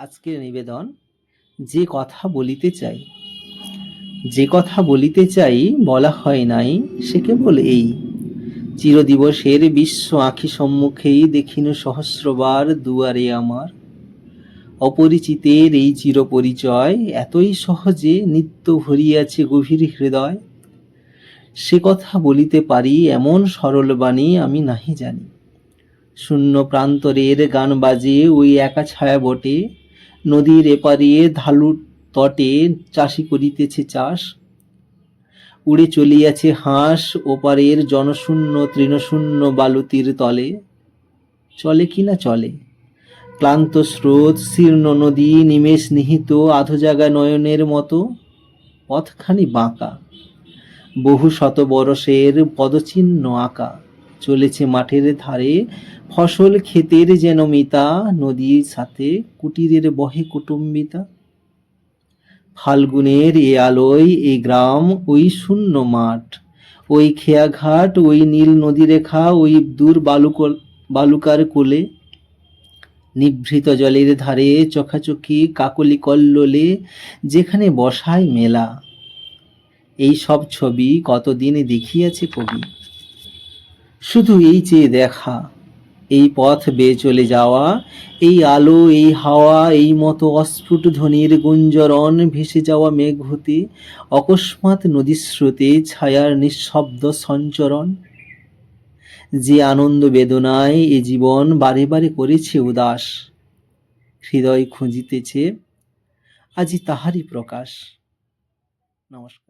আজকের নিবেদন, যে কথা বলিতে চাই। যে কথা বলিতে চাই বলা হয় নাই, সে কেবল এই। চিরদিবসের বিশ্ব আঁখি সম্মুখেই দেখিন সহস্রবার দুয়ারে আমার। অপরিচিতের এই চিরপরিচয় এতই সহজে নিত্য ভরিয়াছে গভীর হৃদয়। সে কথা বলিতে পারি এমন সরল বাণী আমি নাহি জানি। শূন্য প্রান্তরের গান বাজে ওই একা ছায়া বটে। নদীর এপারে ঢালু তটে চাষি করিতেছে চাষ। উড়ে চলিয়াছে হাঁস, ওপারের জনশূন্য, তৃণশূন্য বালুতির তলে। চলে কি না চলে? ক্লান্ত স্রোত, শীর্ণ নদী, নিমেষ নিহিত, আধোজাগা নয়নের মতো, পথখানি বাঁকা। বহু শত বরষের পদচিহ্ন আঁকা। চলেছে মাঠের ধারে। ফসল ক্ষেতের যেন মিতা, নদীর সাথে কুটিরের বহে কুটুম্বিতা। ফাল্গুনের এ আলোয় এই গ্রাম, ওই শূন্য মাঠ। ওই খেয়াঘাট, ওই নীল নদীরেখা, ওই দূর বালুকল বালুকার কোলে। নিভৃত জলের ধারে চোখাচোখি কাকলি কল্লোলে, যেখানে বসায় মেলা। এই সব ছবি কতদিন দেখিয়াছে কবি? শুধু এই চেয়ে দেখা, এই পথ বেয়ে চলে যাওয়া, এই আলো, এই হাওয়া, এই মতো অস্ফুট ধ্বনির গুঞ্জরণ ভেসে যাওয়া মেঘ হতে অকস্মাৎ নদীস্রোতে ছায়ার নিঃশব্দ সঞ্চরণ। যে আনন্দ বেদনায় এ জীবন বারে বারে করেছে উদাস, হৃদয় খুঁজিতেছে, আজি তাহারই প্রকাশ। নমস্কার।